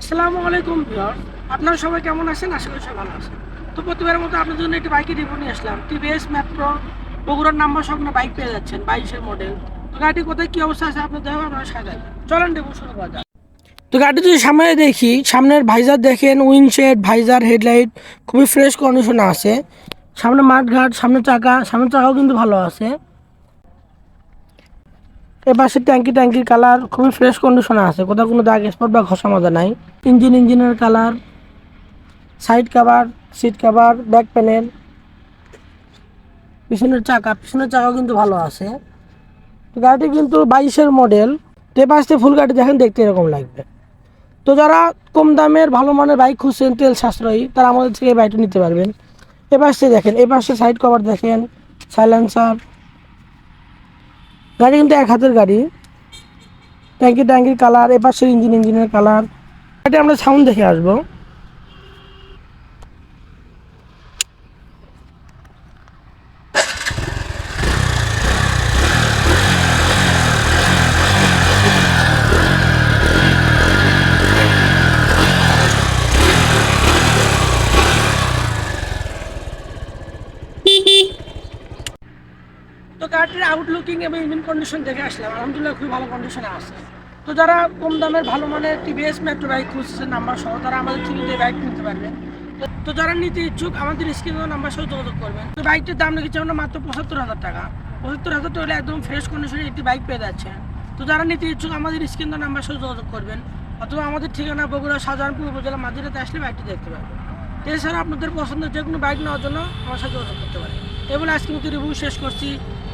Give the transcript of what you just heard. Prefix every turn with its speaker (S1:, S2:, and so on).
S1: আসসালামু আলাইকুম ভিউয়ার। আপনারা সবাই কেমন আছেন? আশা করি সবাই ভালো আছেন। তো প্রতিবারের মতো আপনার জন্য একটি বাইকের রিভিউ নিয়ে আসলাম। টিভিএস মেট্রো বগুড়ার নাম্বার সংখ্যা বাইক পেয়ে যাচ্ছেন, বাইশের মডেল তো গাড়িটি কোথায়, কি অবস্থা আছে আপনার দেখবেন আপনারা সাথে চলেন রিভিউ শুরু করা যাক। তো গাড়ি যদি সামনে দেখি, সামনের ভাইজার দেখেন উইন্ডশেড ভাইজার হেডলাইট খুবই ফ্রেশ কন্ডিশনে আছে। সামনে মাঠঘাট, সামনে চাকা সামনের চাকাও কিন্তু ভালো আছে। এ পাশে ট্যাঙ্কি, ট্যাঙ্কির কালার খুবই ফ্রেশ কন্ডিশনে আছে। কোথাও কোনো দাগ স্পট বা ঘষা মজা নাই। ইঞ্জিন ইঞ্জিনের colour side cover seat cover back panel পিছনের চাকা, পিছনের চাকাও কিন্তু ভালো আছে। গাড়িটি কিন্তু বাইশের মডেল তো এ পাশে ফুল গাড়ি দেখেন, দেখতে এরকম লাগবে। তো যারা কম দামের, ভালো মানের বাইক খুঁজছেন, তেল সাশ্রয়ী, তারা আমাদের থেকে এই বাইকটা নিতে পারবেন। এ পাশে দেখেন, এ পাশে সাইড কভার দেখেন সাইলেন্সার গাড়ি কিন্তু এক হাতের গাড়ি। ট্যাঙ্কি ট্যাঙ্কির কালার এ পাশের ইঞ্জিন ইঞ্জিনের কালার এটা আমরা সাউন্ড দেখে আসব। তো গাড়িটির আউটলুকিং এবং ইঞ্জিন কন্ডিশন দেখে আসলাম। আলহামদুলিল্লাহ খুবই ভালো কন্ডিশনে আছে। তো যারা কম দামের ভালো মানের টিভিএস মেট্রো বাইক খুঁজছে নাম্বার সহ, তারা আমাদের থেকে বাইক নিতে পারবেন তো- যারা নিতে ইচ্ছুক, আমাদের স্ক্রিনে নাম্বার সহ যোগাযোগ করবেন। তো বাইকটির দাম রেখেছে আমরা মাত্র পঁচাত্তর হাজার টাকা। পঁচাত্তর হাজার টাকা একদম ফ্রেশ কন্ডিশনে একটি বাইক পেয়ে যাচ্ছে তো যারা নিতে ইচ্ছুক, আমাদের স্ক্রিনে নাম্বার সহ যোগাযোগ করবেন। অথবা আমাদের ঠিকানা বগুড়া, শাহজাহানপুর উপজেলা, মাঝিরাতে আসলে বাইকটি দেখতে পাবেন এছাড়া আপনাদের পছন্দের যে কোনো বাইক নেওয়ার জন্য আমার সাথে যোগাযোগ করতে পারেন। এবং আজকে মতো রিভিউ শেষ করছি।